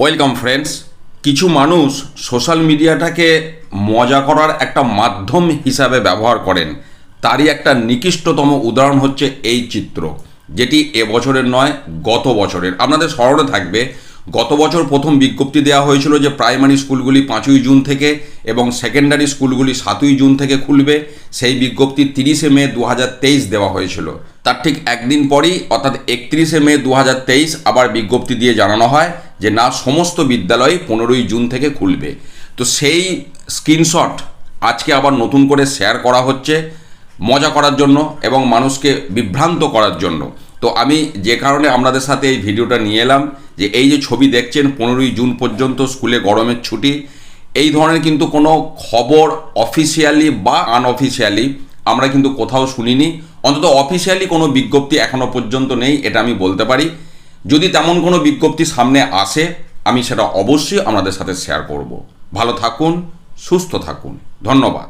Welcome friends কিছু মানুষ social মিডিয়াটাকে মজা করার একটা মাধ্যম হিসাবে ব্যবহার করেন। তারই একটা নিকৃষ্টতম উদাহরণ হচ্ছে এই চিত্র, যেটি এবছরের নয়, গত বছরের। আপনাদের স্মরণে থাকবে গত বছর প্রথম বিজ্ঞপ্তি দেওয়া হয়েছিল যে প্রাইমারি স্কুলগুলি পাঁচই জুন থেকে এবং সেকেন্ডারি স্কুলগুলি সাতই জুন থেকে খুলবে। সেই বিজ্ঞপ্তি তিরিশে মে দু হাজার তেইশ দেওয়া হয়েছিল। তার ঠিক একদিন পরই, অর্থাৎ একত্রিশে মে দু হাজার তেইশ আবার বিজ্ঞপ্তি দিয়ে জানানো হয় যে না, সমস্ত বিদ্যালয় পনেরোই জুন থেকে খুলবে। তো সেই স্ক্রিনশট আজকে আবার নতুন করে শেয়ার করা হচ্ছে মজা করার জন্য এবং মানুষকে বিভ্রান্ত করার জন্য। তো আমি যে কারণে আপনাদের সাথে এই ভিডিওটা নিয়ে এলাম যে এই যে ছবি দেখছেন পনেরোই জুন পর্যন্ত স্কুলে গরমের ছুটি, এই ধরনের কিন্তু কোনো খবর অফিসিয়ালি বা আনঅফিসিয়ালি আমরা কিন্তু কোথাও শুনিনি। অন্তত অফিসিয়ালি কোনো বিজ্ঞপ্তি এখনও পর্যন্ত নেই, এটা আমি বলতে পারি। যদি তেমন কোনো বিজ্ঞপ্তি সামনে আসে, আমি সেটা অবশ্যই আপনাদের সাথে শেয়ার করব। ভালো থাকুন, সুস্থ থাকুন। ধন্যবাদ।